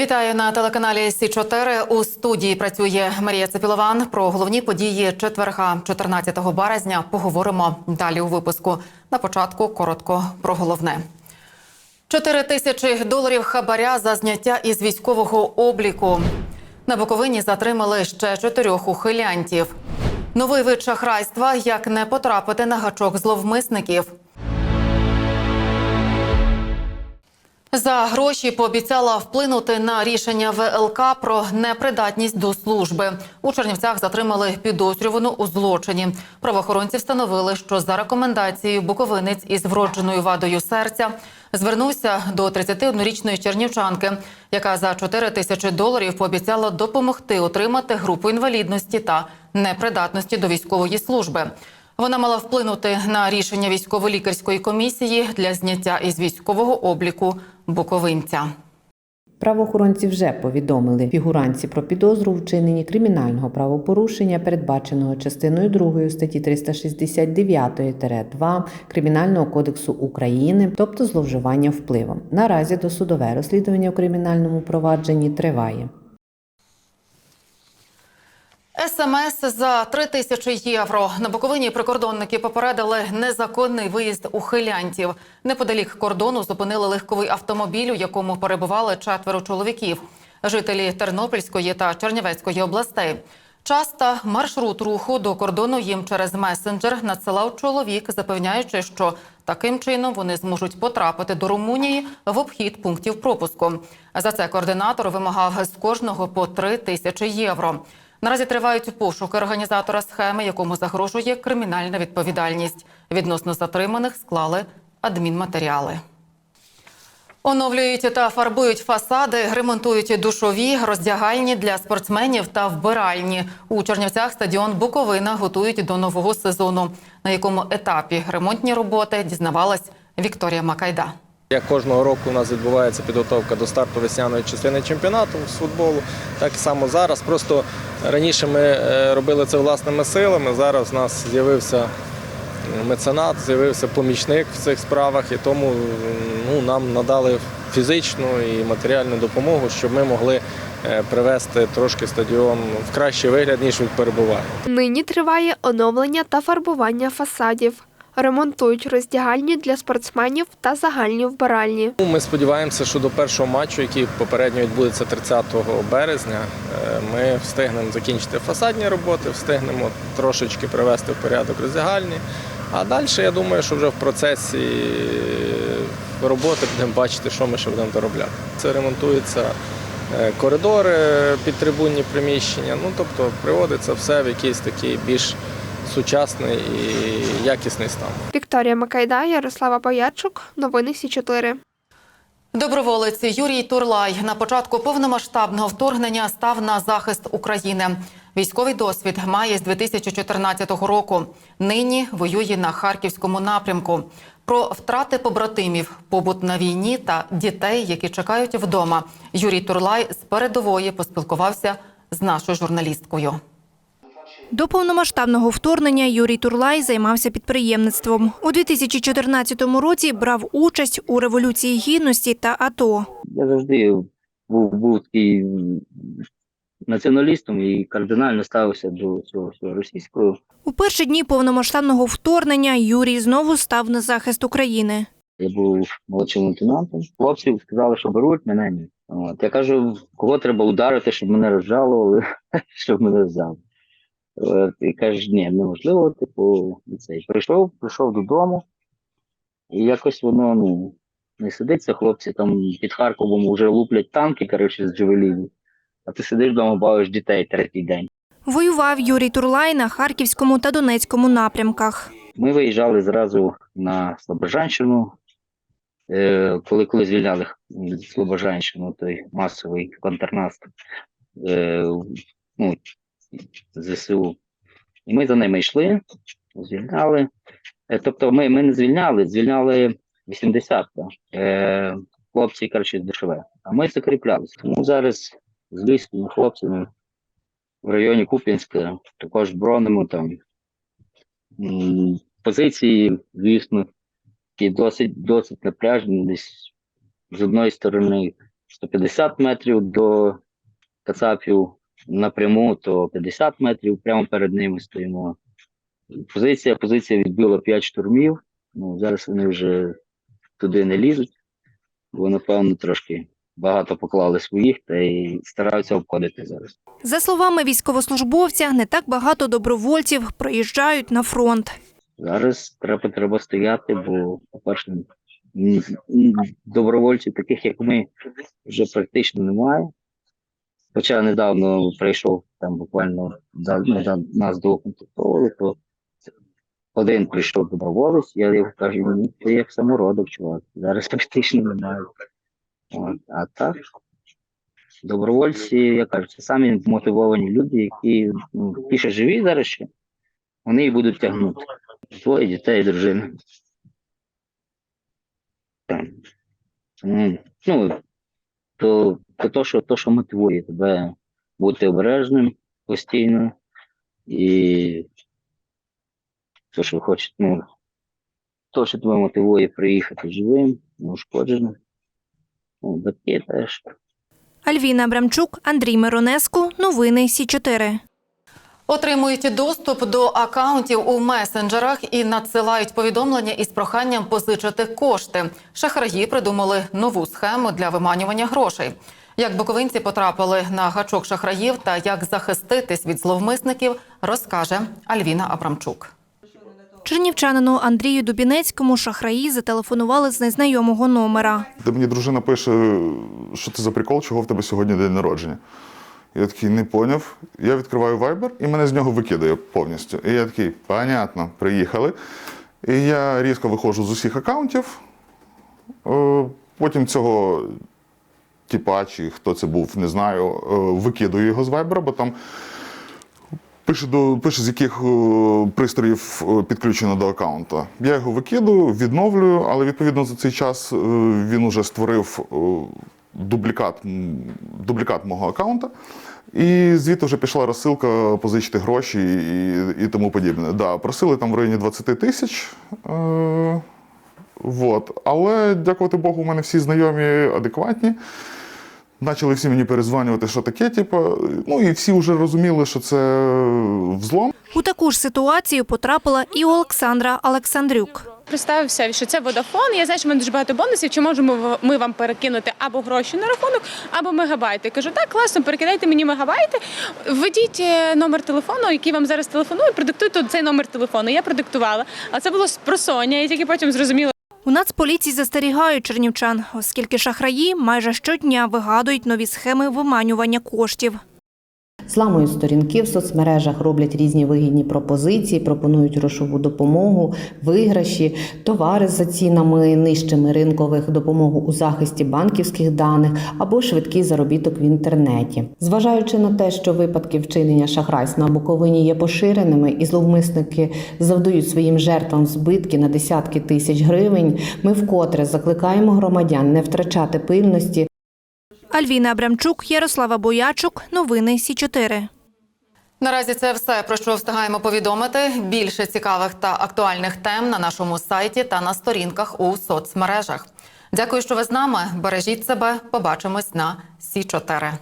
Вітаю на телеканалі Сі 4 У студії працює Марія Цепілован. Про головні події четверга, 14 березня. Поговоримо далі у випуску. На початку коротко про головне. 4 тисячі доларів хабаря за зняття із військового обліку. На Буковині затримали ще чотирьох ухилянтів. Новий вид шахрайства як не потрапити на гачок зловмисників. За гроші пообіцяла вплинути на рішення ВЛК про непридатність до служби. У Чернівцях затримали підозрювану у злочині. Правоохоронці встановили, що за рекомендацією буковинець із вродженою вадою серця звернувся до 31-річної чернівчанки, яка за 4 тисячі доларів пообіцяла допомогти отримати групу інвалідності та непридатності до військової служби. Вона мала вплинути на рішення військово-лікарської комісії для зняття із військового обліку буковинця. Правоохоронці вже повідомили фігуранці про підозру у вчиненні кримінального правопорушення, передбаченого частиною 2 статті 369-2 Кримінального кодексу України, тобто зловживання впливом. Наразі досудове розслідування у кримінальному провадженні триває. СМС за 3 тисячі євро. На Буковині прикордонники попередили незаконний виїзд ухилянтів. Неподалік кордону зупинили легковий автомобіль, у якому перебували четверо чоловіків. Жителі Тернопільської та Чернівецької областей. Час та маршрут руху до кордону їм через месенджер надсилав чоловік, запевняючи, що таким чином вони зможуть потрапити до Румунії в обхід пунктів пропуску. За це координатор вимагав з кожного по 3 тисячі євро. Наразі тривають пошуки організатора схеми, якому загрожує кримінальна відповідальність. Відносно затриманих склали адмінматеріали. Оновлюють та фарбують фасади, ремонтують душові, роздягальні для спортсменів та вбиральні. У Чернівцях стадіон Буковина готують до нового сезону. На якому етапі ремонтні роботи дізнавалась Вікторія Макайда. Як кожного року у нас відбувається підготовка до старту весняної частини чемпіонату з футболу, так само зараз. Просто раніше ми е, робили це власними силами. Зараз у нас з'явився меценат, з'явився помічник в цих справах, і тому ну, нам надали фізичну і матеріальну допомогу, щоб ми могли е, привести трошки стадіон в кращий вигляд, ніж він перебуває. Нині триває оновлення та фарбування фасадів. Ремонтують роздягальні для спортсменів та загальні вбиральні. Ну, Ми сподіваємося, що до першого матчу, який попередньо відбудеться 30 березня, е, ми встигнемо закінчити фасадні роботи, встигнемо трошечки привести в порядок роздягальні. А далі я думаю, що вже в процесі роботи будемо бачити, що ми ще будемо доробляти. Це ремонтуються е, коридори, підтрибунні приміщення. Ну тобто приводиться все в якийсь такий більш сучасний і якісний стан. Вікторія Макайда, Ярослава Боярчук. Новини Сі 4 Доброволець Юрій Турлай на початку повномасштабного вторгнення став на захист України. Військовий досвід має з 2014 року. Нині воює на харківському напрямку. Про втрати побратимів, побут на війні та дітей, які чекають вдома. Юрій Турлай з передової поспілкувався з нашою журналісткою. До повномасштабного вторгнення Юрій Турлай займався підприємництвом. У 2014 році брав участь у Революції Гідності та АТО. Я завжди був, був такий націоналістом і кардинально ставився до цього всього російського. У перші дні повномасштабного вторгнення Юрій знову став на захист України. Я був молодшим лейтенантом. Хлопці сказали, що беруть мене. Ні. От. Я кажу, кого треба ударити, щоб мене розжалували, щоб мене взяли. От. І каже, ні, неможливо, типу, цей. Прийшов, прийшов додому, і якось воно ну, не сидиться, хлопці там під Харковом вже луплять танки, коротше, з джевелінів. А ти сидиш вдома, бавиш дітей третій день. Воював Юрій Турлай на Харківському та Донецькому напрямках. Ми виїжджали зразу на Слобожанщину. Е, коли, коли звільняли Слобожанщину, той масовий контрнаступ е, ну, ЗСУ. І ми за ними йшли, звільняли. Е, тобто ми, ми не звільняли, звільняли 80-та. Е, хлопці, коротше, дешеве. А ми закріплялися. Тому зараз з львівськими хлопцями в районі Куп'янська також бронимо там позиції, звісно, які досить, досить напряжені. Десь з одної сторони 150 метрів до Кацапів напряму, то 50 метрів прямо перед ними стоїмо. Позиція, позиція відбила 5 штурмів. Ну, зараз вони вже туди не лізуть, бо, напевно, трошки багато поклали своїх та й стараються обходити зараз. За словами військовослужбовця, не так багато добровольців приїжджають на фронт. Зараз треба, треба стояти, бо, по-перше, м, м, добровольців, таких як ми, вже практично немає. Хоча недавно прийшов там буквально за, ну, за нас доукомплектовували, то один прийшов доброволець, я його кажу, ну ти як самородок, чувак. Зараз практично немає. От, а так, добровольці, я кажу, це самі мотивовані люди, які ну, що живі зараз ще, вони і будуть тягнути. Двоє дітей. Тому, Ну, то, це то, що, то, що мотивує тебе бути обережним постійно і то, що хоче, ну, то, що тебе мотивує приїхати живим, неушкодженим. Ну, батьки теж. Альвіна Абрамчук, Андрій Миронеску. Новини Сі 4 Отримують доступ до акаунтів у месенджерах і надсилають повідомлення із проханням позичити кошти. Шахраї придумали нову схему для виманювання грошей. Як буковинці потрапили на гачок шахраїв та як захиститись від зловмисників, розкаже Альвіна Абрамчук. Чернівчанину Андрію Дубінецькому шахраї зателефонували з незнайомого номера. Де мені дружина пише, що це за прикол, чого в тебе сьогодні день народження. Я такий не поняв. Я відкриваю Viber і мене з нього викидає повністю. І я такий, понятно, приїхали. І я різко виходжу з усіх аккаунтів. Е, Потім цього типа, чи хто це був, не знаю, е, викидую його з Viber, бо там пише, до, пише з яких е, пристроїв підключено до аккаунту. Я його викидую, відновлюю, але відповідно за цей час він уже створив дублікат, дублікат мого аккаунта. І звідти вже пішла розсилка позичити гроші і, і тому подібне. Да, просили там в районі 20 тисяч. Е, вот. Але, дякувати Богу, у мене всі знайомі адекватні. Почали всі мені перезванювати, що таке, типу, ну і всі вже розуміли, що це взлом. У таку ж ситуацію потрапила і Олександра Олександрюк. Представився, що це Vodafone. Я знаю, що в дуже багато бонусів. Чи можемо ми вам перекинути або гроші на рахунок, або мегабайти? Кажу, так, класно, перекидайте мені мегабайти. Введіть е, номер телефону, який вам зараз телефонує, продиктуйте цей номер телефону. Я продиктувала. А це було просоння, і тільки потім зрозуміла. У Нацполіції застерігають чернівчан, оскільки шахраї майже щодня вигадують нові схеми виманювання коштів. Зламують сторінки в соцмережах, роблять різні вигідні пропозиції, пропонують грошову допомогу, виграші, товари за цінами нижчими ринкових, допомогу у захисті банківських даних або швидкий заробіток в інтернеті. Зважаючи на те, що випадки вчинення шахрайств на Буковині є поширеними і зловмисники завдають своїм жертвам збитки на десятки тисяч гривень, ми вкотре закликаємо громадян не втрачати пильності Альвіна Абрамчук, Ярослава Боячук. Новини Сі 4 Наразі це все про що встигаємо повідомити. Більше цікавих та актуальних тем на нашому сайті та на сторінках у соцмережах. Дякую, що ви з нами. Бережіть себе. Побачимось на Сі 4